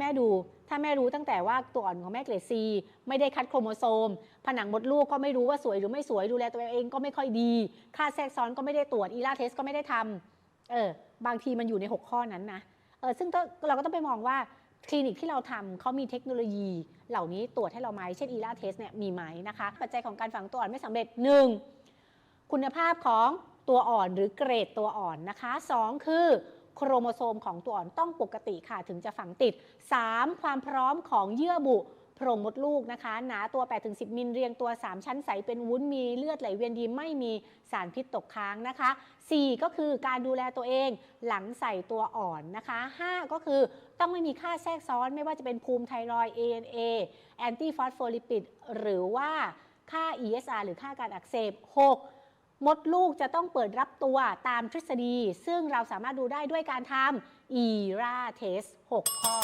แม่ดู ถ้าแม่รู้ตั้งแต่ว่าตัวอ่อนของแม่เกรดซีไม่ได้คัดโครโมโซม ผนังมดลูกก็ไม่รู้ว่าสวยหรือไม่สวยดูแลตัวเองก็ไม่ค่อยดี ค่าแทรกซ้อนก็ไม่ได้ตรวจอีลาเทสก็ไม่ได้ทำเออบางทีมันอยู่ใน 6 ข้อนั้นนะเออซึ่งเราก็ต้องไปมองว่าคลินิกที่เราทำเขามีเทคโนโลยีเหล่านี้ตรวจให้เราไหมเช่นอีลาเทสเนี่ยมีไหมนะคะปัจจัยของการฝังตัวอ่อนไม่สำเร็จ 1. คุณภาพของตัวอ่อนหรือเกรดตัวอ่อนนะคะ 2 คือ โครโมโซมของตัวอ่อนต้องปกติค่ะถึงจะฝังติด 3. ความพร้อมของเยื่อบุโพรงมดลูกนะคะ หนาตัว 8-10 มิลเรียงตัว 3 ชั้นใสเป็นวุ้นมีเลือดไหลเวียนดีไม่มีสารพิษตกค้างนะคะ 4 ก็คือการดูแลตัวเองหลังใส่ตัวอ่อนนะคะ 5 ก็คือต้องไม่มีค่าแทรกซ้อนไม่ว่าจะเป็นภูมิไทรอย ANA แอนตี้ฟอสโฟลิปิดหรือว่าค่า ESR หรือค่าการอักเสบ 6 มดลูกจะต้องเปิดรับตัวตามทฤษฎี ซึ่งเราสามารถดูได้ด้วยการทำ ERA test 6 ข้อ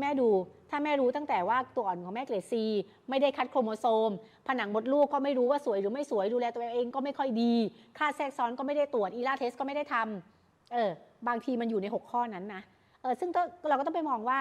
แม่ดูถ้าแม่รู้ตั้งแต่ว่าตัวอ่อนของแม่เกรดซีไม่ได้คัดโครโมโซม ผนังมดลูกก็ไม่รู้ว่าสวยหรือไม่สวยดูแลตัวเองก็ไม่ค่อยดี ค่าแทรกซ้อนก็ไม่ได้ตรวจอีล่าเทสก็ไม่ได้ทำเออบางทีมันอยู่ใน 6 ข้อนั้นนะเออซึ่งก็เราก็ต้องไปมองว่า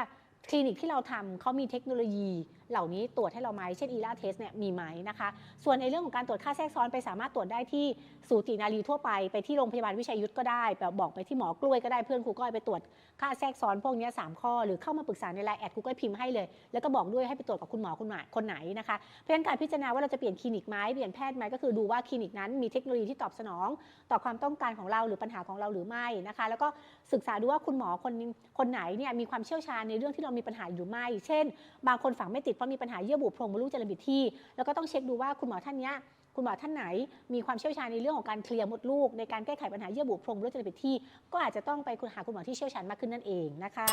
คลินิกที่เราทำเขามีเทคโนโลยี เหล่านี้ตรวจให้เราไหมเช่นอีล่าเทสเนี่ยมีไหมนะคะ ส่วนในเรื่องของการตรวจค่าแทรกซ้อนไปสามารถตรวจได้ที่สูตินารีทั่วไปไปที่โรงพยาบาลวิชัยยุทธก็ได้แบบบอกไปที่หมอกล้วยก็ได้เพื่อนครูก้อยไปตรวจค่าแทรกซ้อนพวกนี้สามข้อ หรือเข้ามาปรึกษาในไลน์แอดครูก้อยพิมพ์ให้เลย แล้วก็บอกด้วยให้ไปตรวจกับคุณหมอคุณหมอคนไหนนะคะเพราะฉะนั้นการพิจารณาว่าเราจะเปลี่ยนคลินิกไหมเปลี่ยนแพทย์ไหมก็คือดูว่าคลินิกนั้นมีเทคโนโลยีที่ตอบสนอง ต่อความต้องการของเราหรือปัญหาของเราหรือไม่นะคะ แล้วก็ศึกษาดูว่าคุณหมอคนคนไหนเนี่ยมีความเชี่ยวชาญในเรื่องที่เรามีปัญหาอยู่หรือไม่เช่น บางคนฝังไม่ติดเพราะมีปัญหาเยื่อบุโพรงมดลูกจระบิดที่ แล้วก็ต้องเช็คดูว่าคุณหมอท่านนี้คุณหมอท่านไหนมีความเชี่ยวชาญในเรื่องของการเคลียร์มดลูก ในการแก้ไขปัญหาเยื่อบุโพรงมดลูกจระบิดที่ ก็อาจจะต้องไปคุณหาคุณหมอที่เชี่ยวชาญมากขึ้นนั่นเองนะคะ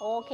โอเค